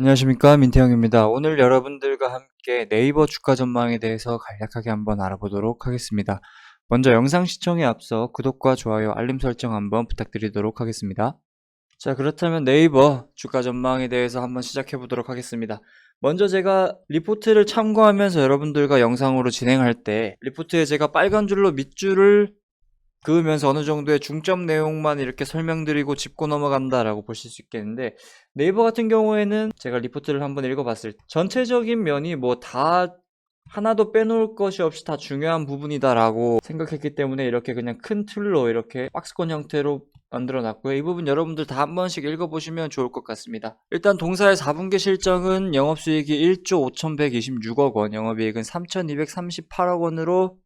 안녕하십니까 민태형입니다. 오늘 여러분들과 함께 네이버 주가 전망에 대해서 간략하게 한번 알아보도록 하겠습니다. 먼저 영상 시청에 앞서 구독과 좋아요, 알림 설정 한번 부탁드리도록 하겠습니다. 자 그렇다면 네이버 주가 전망에 대해서 한번 시작해 보도록 하겠습니다. 먼저 제가 리포트를 참고하면서 여러분들과 영상으로 진행할 때 리포트에 제가 빨간 줄로 밑줄을 그으면서 어느 정도의 중점 내용만 이렇게 설명드리고 짚고 넘어간다라고 보실 수 있겠는데 네이버 같은 경우에는 제가 리포트를 한번 읽어봤을 때 전체적인 면이 뭐 다 하나도 빼놓을 것이 없이 다 중요한 부분이다라고 생각했기 때문에 이렇게 그냥 큰 틀로 이렇게 박스권 형태로 만들어 놨고요. 이 부분 여러분들 다 한 번씩 읽어보시면 좋을 것 같습니다. 일단 동사의 4분기 실적은 영업수익이 1조 5,126억 원, 영업이익은 3,238억 원으로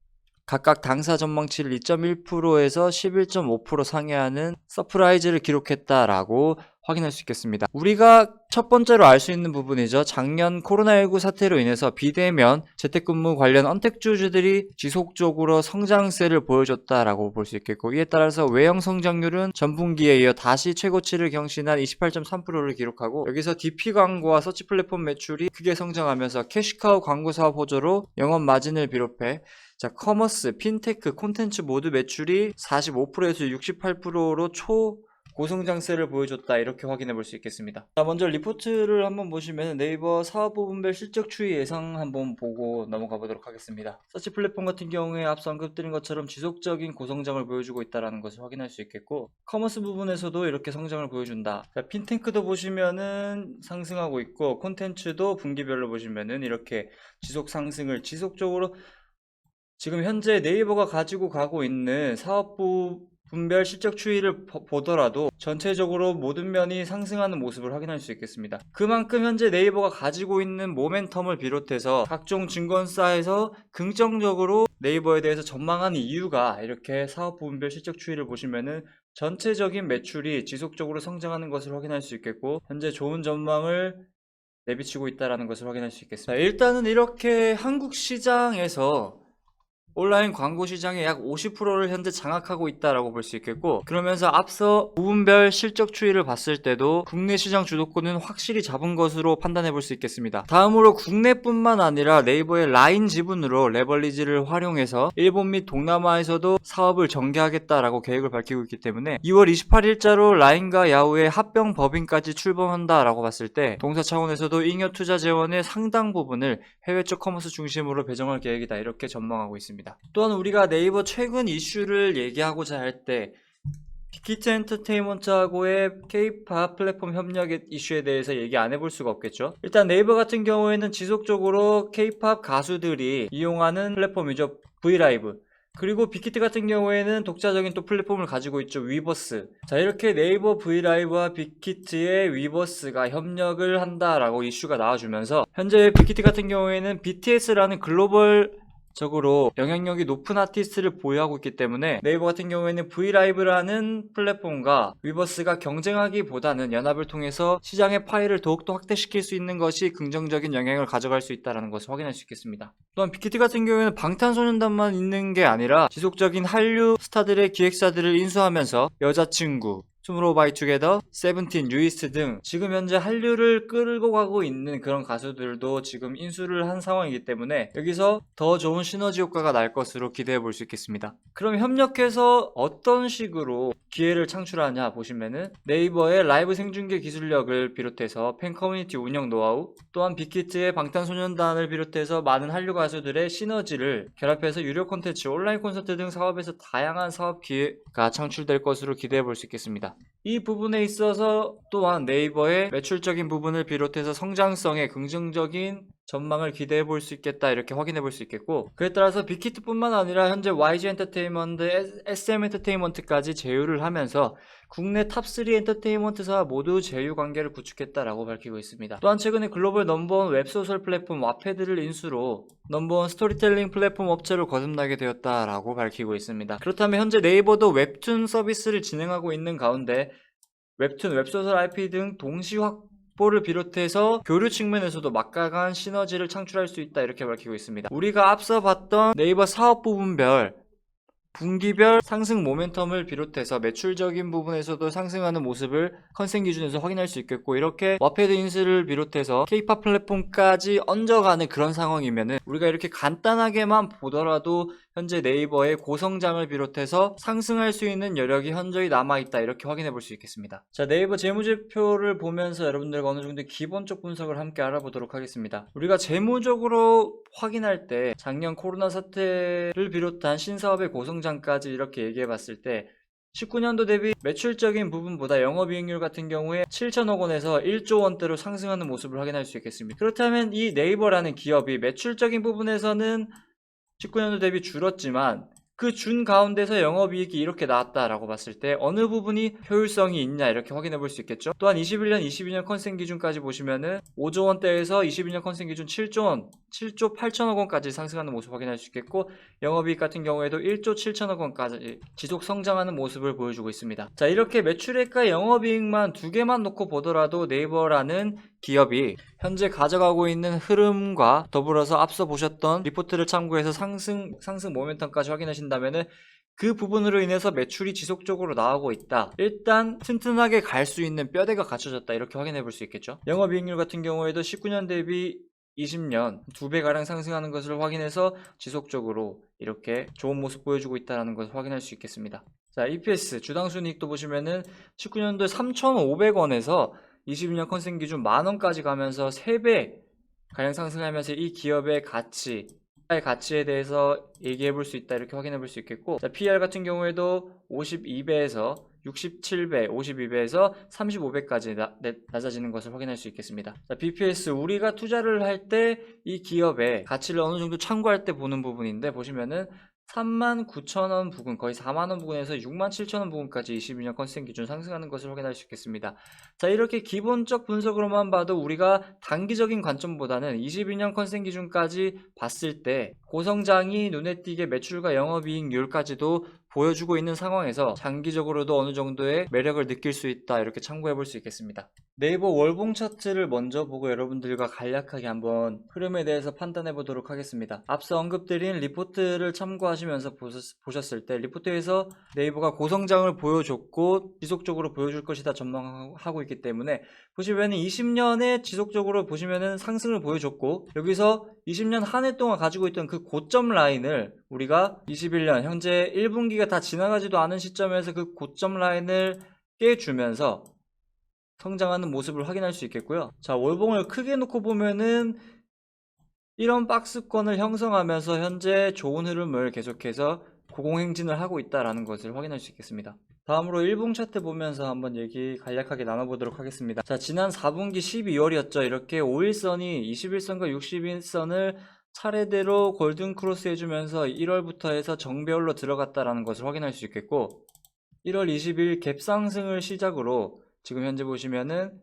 각각 당사 전망치를 2.1%에서 11.5% 상회하는 서프라이즈를 기록했다라고 확인할 수 있겠습니다. 우리가 첫 번째로 알 수 있는 부분이죠. 작년 코로나19 사태로 인해서 비대면 재택근무 관련 언택주주들이 지속적으로 성장세를 보여줬다라고 볼 수 있겠고 이에 따라서 외형 성장률은 전분기에 이어 다시 최고치를 경신한 28.3%를 기록하고 여기서 DP 광고와 서치 플랫폼 매출이 크게 성장하면서 캐시카우 광고 사업 호조로 영업 마진을 비롯해 자, 커머스, 핀테크, 콘텐츠 모두 매출이 45%에서 68%로 초 고성장세를 보여줬다 이렇게 확인해 볼 수 있겠습니다. 자, 먼저 리포트를 한번 보시면 네이버 사업 부분별 실적 추이 예상 한번 보고 넘어가 보도록 하겠습니다. 서치 플랫폼 같은 경우에 앞서 언급드린 것처럼 지속적인 고성장을 보여주고 있다는 것을 확인할 수 있겠고 커머스 부분에서도 이렇게 성장을 보여준다. 자, 핀테크도 보시면은 상승하고 있고 콘텐츠도 분기별로 보시면은 이렇게 지속 상승을 지속적으로 지금 현재 네이버가 가지고 가고 있는 사업부 분별 실적 추이를 보- 보더라도 전체적으로 모든 면이 상승하는 모습을 확인할 수 있겠습니다. 그만큼 현재 네이버가 가지고 있는 모멘텀을 비롯해서 각종 증권사에서 긍정적으로 네이버에 대해서 전망한 이유가 이렇게 사업 분별 실적 추이를 보시면은 전체적인 매출이 지속적으로 성장하는 것을 확인할 수 있겠고 현재 좋은 전망을 내비치고 있다는 것을 확인할 수 있겠습니다. 자, 일단은 이렇게 한국 시장에서 온라인 광고 시장의 약 50%를 현재 장악하고 있다라고 볼 수 있겠고 그러면서 앞서 부분별 실적 추이를 봤을 때도 국내 시장 주도권은 확실히 잡은 것으로 판단해 볼 수 있겠습니다. 다음으로 국내뿐만 아니라 네이버의 라인 지분으로 레버리지를 활용해서 일본 및 동남아에서도 사업을 전개하겠다라고 계획을 밝히고 있기 때문에 2월 28일자로 라인과 야후의 합병 법인까지 출범한다라고 봤을 때 동사 차원에서도 잉여 투자 재원의 상당 부분을 해외 쪽 커머스 중심으로 배정할 계획이다 이렇게 전망하고 있습니다. 또한 우리가 네이버 최근 이슈를 얘기하고자 할 때 빅히트 엔터테인먼트하고의 K-팝 플랫폼 협력의 이슈에 대해서 얘기 안 해볼 수가 없겠죠. 일단 네이버 같은 경우에는 지속적으로 K-팝 가수들이 이용하는 플랫폼이죠. 브이라이브. 그리고 빅히트 같은 경우에는 독자적인 또 플랫폼을 가지고 있죠. 위버스. 자, 이렇게 네이버 브이라이브와 빅히트의 위버스가 협력을 한다라고 이슈가 나와주면서 현재 빅히트 같은 경우에는 BTS라는 글로벌 적으로 영향력이 높은 아티스트를 보유하고 있기 때문에 네이버 같은 경우에는 브이라이브라는 플랫폼과 위버스가 경쟁하기보다는 연합을 통해서 시장의 파일을 더욱더 확대시킬 수 있는 것이 긍정적인 영향을 가져갈 수 있다는 것을 확인할 수 있겠습니다. 또한 빅히트 같은 경우에는 방탄소년단만 있는 게 아니라 지속적인 한류 스타들의 기획사들을 인수하면서 여자친구, 투모로우 바이 투게더, 세븐틴, 유이스트 등 지금 현재 한류를 끌고 가고 있는 그런 가수들도 지금 인수를 한 상황이기 때문에 여기서 더 좋은 시너지 효과가 날 것으로 기대해 볼 수 있겠습니다. 그럼 협력해서 어떤 식으로 기회를 창출하냐 보시면은 네이버의 라이브 생중계 기술력을 비롯해서 팬 커뮤니티 운영 노하우 또한 빅히트의 방탄소년단을 비롯해서 많은 한류 가수들의 시너지를 결합해서 유료 콘텐츠, 온라인 콘서트 등 사업에서 다양한 사업 기회가 창출될 것으로 기대해 볼 수 있겠습니다. 이 부분에 있어서 또한 네이버의 매출적인 부분을 비롯해서 성장성의 긍정적인 전망을 기대해 볼 수 있겠다 이렇게 확인해 볼 수 있겠고 그에 따라서 빅히트뿐만 아니라 현재 YG 엔터테인먼트, SM 엔터테인먼트까지 제휴를 하면서 국내 탑3 엔터테인먼트사와 모두 제휴 관계를 구축했다라고 밝히고 있습니다. 또한 최근에 글로벌 넘버원 웹소설 플랫폼 와패드를 인수로 넘버원 스토리텔링 플랫폼 업체로 거듭나게 되었다라고 밝히고 있습니다. 그렇다면 현재 네이버도 웹툰 서비스를 진행하고 있는 가운데 웹툰, 웹소설 IP 등 동시 확 보를 비롯해서 교류 측면에서도 막강한 시너지를 창출할 수 있다 이렇게 밝히고 있습니다. 우리가 앞서 봤던 네이버 사업 부분별 분기별 상승 모멘텀을 비롯해서 매출적인 부분에서도 상승하는 모습을 컨센 기준에서 확인할 수 있겠고 이렇게 와페드 인스를 비롯해서 케이팝 플랫폼까지 얹어가는 그런 상황이면은 우리가 이렇게 간단하게만 보더라도 현재 네이버의 고성장을 비롯해서 상승할 수 있는 여력이 현저히 남아있다 이렇게 확인해 볼 수 있겠습니다. 자 네이버 재무제표를 보면서 여러분들과 어느 정도 기본적 분석을 함께 알아보도록 하겠습니다. 우리가 재무적으로 확인할 때 작년 코로나 사태를 비롯한 신사업의 고성장 까지 이렇게 얘기해 봤을 때 19년도 대비 매출적인 부분보다 영업이익률 같은 경우에 7천억 원에서 1조 원대로 상승하는 모습을 확인할 수 있겠습니다. 그렇다면 이 네이버라는 기업이 매출적인 부분에서는 19년도 대비 줄었지만 그 준 가운데서 영업이익이 이렇게 나왔다라고 봤을 때 어느 부분이 효율성이 있냐 이렇게 확인해 볼 수 있겠죠. 또한 21년, 22년 컨센 기준까지 보시면은 5조 원대에서 22년 컨센 기준 7조 원, 7조 8천억 원까지 상승하는 모습 확인할 수 있겠고 영업이익 같은 경우에도 1조 7천억 원까지 지속 성장하는 모습을 보여주고 있습니다. 자 이렇게 매출액과 영업이익만 두 개만 놓고 보더라도 네이버라는 기업이 현재 가져가고 있는 흐름과 더불어서 앞서 보셨던 리포트를 참고해서 상승 상승 모멘텀까지 확인하신다면은 그 부분으로 인해서 매출이 지속적으로 나오고 있다. 일단 튼튼하게 갈 수 있는 뼈대가 갖춰졌다. 이렇게 확인해 볼 수 있겠죠. 영업이익률 같은 경우에도 19년 대비 20년 두 배 가량 상승하는 것을 확인해서 지속적으로 이렇게 좋은 모습 보여주고 있다는 것을 확인할 수 있겠습니다. 자, EPS 주당 순이익도 보시면은 19년도에 3,500원에서 22년 컨센 기준 만 원까지 가면서 3배 가량 상승하면서 이 기업의 가치, 의 가치에 대해서 얘기해 볼 수 있다 이렇게 확인해 볼 수 있겠고 자, PR 같은 경우에도 52배에서 67배, 52배에서 35배까지 나, 네, 낮아지는 것을 확인할 수 있겠습니다. 자, BPS 우리가 투자를 할 때 이 기업의 가치를 어느 정도 참고할 때 보는 부분인데 보시면은 3만 9천 원 부근 거의 4만 원 부근에서 6만 7천 원 부근까지 22년 컨센 기준 상승하는 것을 확인할 수 있겠습니다. 자 이렇게 기본적 분석으로만 봐도 우리가 단기적인 관점보다는 22년 컨센 기준까지 봤을 때 고성장이 눈에 띄게 매출과 영업이익률까지도 보여주고 있는 상황에서 장기적으로도 어느 정도의 매력을 느낄 수 있다 이렇게 참고해 볼 수 있겠습니다. 네이버 월봉 차트를 먼저 보고 여러분들과 간략하게 한번 흐름에 대해서 판단해 보도록 하겠습니다. 앞서 언급드린 리포트를 참고하시면서 보셨- 보셨을 때 리포트에서 네이버가 고성장을 보여줬고 지속적으로 보여줄 것이다 전망하고 있기 때문에 보시면 20년에 지속적으로 보시면은 상승을 보여줬고 여기서 20년 한 해 동안 가지고 있던 그 고점 라인을 우리가 21년 현재 1분기가 다 지나가지도 않은 시점에서 그 고점 라인을 깨주면서 성장하는 모습을 확인할 수 있겠고요. 자, 월봉을 크게 놓고 보면은 이런 박스권을 형성하면서 현재 좋은 흐름을 계속해서 고공행진을 하고 있다라는 것을 확인할 수 있겠습니다. 다음으로 일봉 차트 보면서 한번 얘기 간략하게 나눠보도록 하겠습니다. 자, 지난 4분기 12월이었죠. 이렇게 5일선이 21선과 60일선을 차례대로 골든 크로스 해주면서 1월부터 해서 정배열로 들어갔다라는 것을 확인할 수 있겠고 1월 20일 갭 상승을 시작으로 지금 현재 보시면은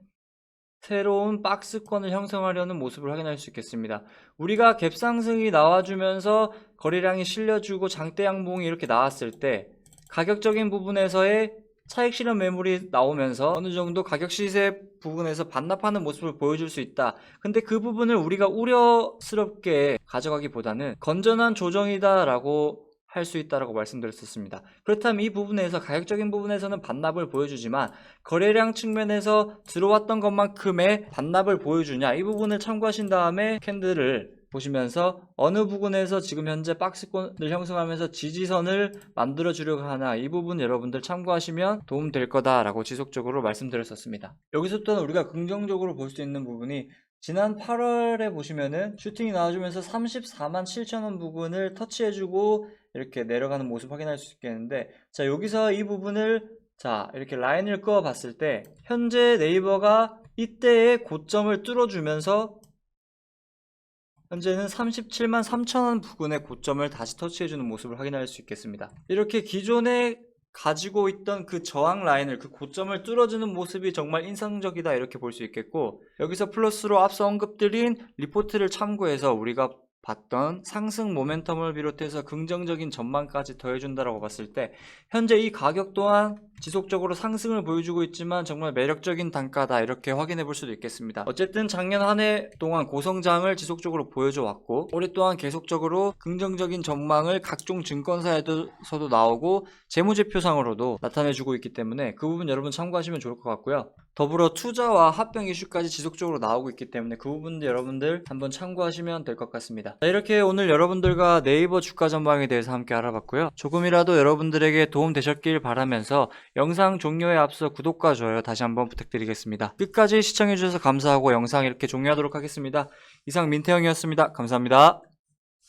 새로운 박스권을 형성하려는 모습을 확인할 수 있겠습니다. 우리가 갭 상승이 나와주면서 거래량이 실려주고 장대 양봉이 이렇게 나왔을 때 가격적인 부분에서의 차익 실현 매물이 나오면서 어느 정도 가격 시세 부분에서 반납하는 모습을 보여줄 수 있다. 근데 그 부분을 우리가 우려스럽게 가져가기보다는 건전한 조정이다라고 할 수 있다라고 말씀드렸었습니다. 그렇다면 이 부분에서 가격적인 부분에서는 반납을 보여주지만 거래량 측면에서 들어왔던 것만큼의 반납을 보여주냐 이 부분을 참고하신 다음에 캔들을 보시면서 어느 부분에서 지금 현재 박스권을 형성하면서 지지선을 만들어 주려고 하나 이 부분 여러분들 참고하시면 도움 될 거다라고 지속적으로 말씀드렸었습니다. 여기서 또한 우리가 긍정적으로 볼 수 있는 부분이 지난 8월에 보시면은 슈팅이 나와주면서 34만 7천원 부분을 터치해주고 이렇게 내려가는 모습 확인할 수 있겠는데 자 여기서 이 부분을 자 이렇게 라인을 그어 봤을 때 현재 네이버가 이때의 고점을 뚫어주면서 현재는 37만 3천원 부근의 고점을 다시 터치해주는 모습을 확인할 수 있겠습니다. 이렇게 기존에 가지고 있던 그 저항 라인을 그 고점을 뚫어주는 모습이 정말 인상적이다 이렇게 볼 수 있겠고 여기서 플러스로 앞서 언급드린 리포트를 참고해서 우리가 봤던 상승 모멘텀을 비롯해서 긍정적인 전망까지 더해준다라고 봤을 때 현재 이 가격 또한 지속적으로 상승을 보여주고 있지만 정말 매력적인 단가다 이렇게 확인해 볼 수도 있겠습니다. 어쨌든 작년 한 해 동안 고성장을 지속적으로 보여줘 왔고 올해 또한 계속적으로 긍정적인 전망을 각종 증권사에서도 나오고 재무제표상으로도 나타내주고 있기 때문에 그 부분 여러분 참고하시면 좋을 것 같고요. 더불어 투자와 합병 이슈까지 지속적으로 나오고 있기 때문에 그 부분도 여러분들 한번 참고하시면 될 것 같 습니다. 자, 이렇게 오늘 여러분들과 네이버 주가 전망에 대해서 함께 알아봤고요. 조금이라도 여러분들에게 도움 되셨길 바라면서 영상 종료에 앞서 구독과 좋아요 다시 한번 부탁드리겠습니다. 끝까지 시청해주셔서 감사하고 영상 이렇게 종료하도록 하겠습니다. 이상 민태형이었습니다. 감사합니다.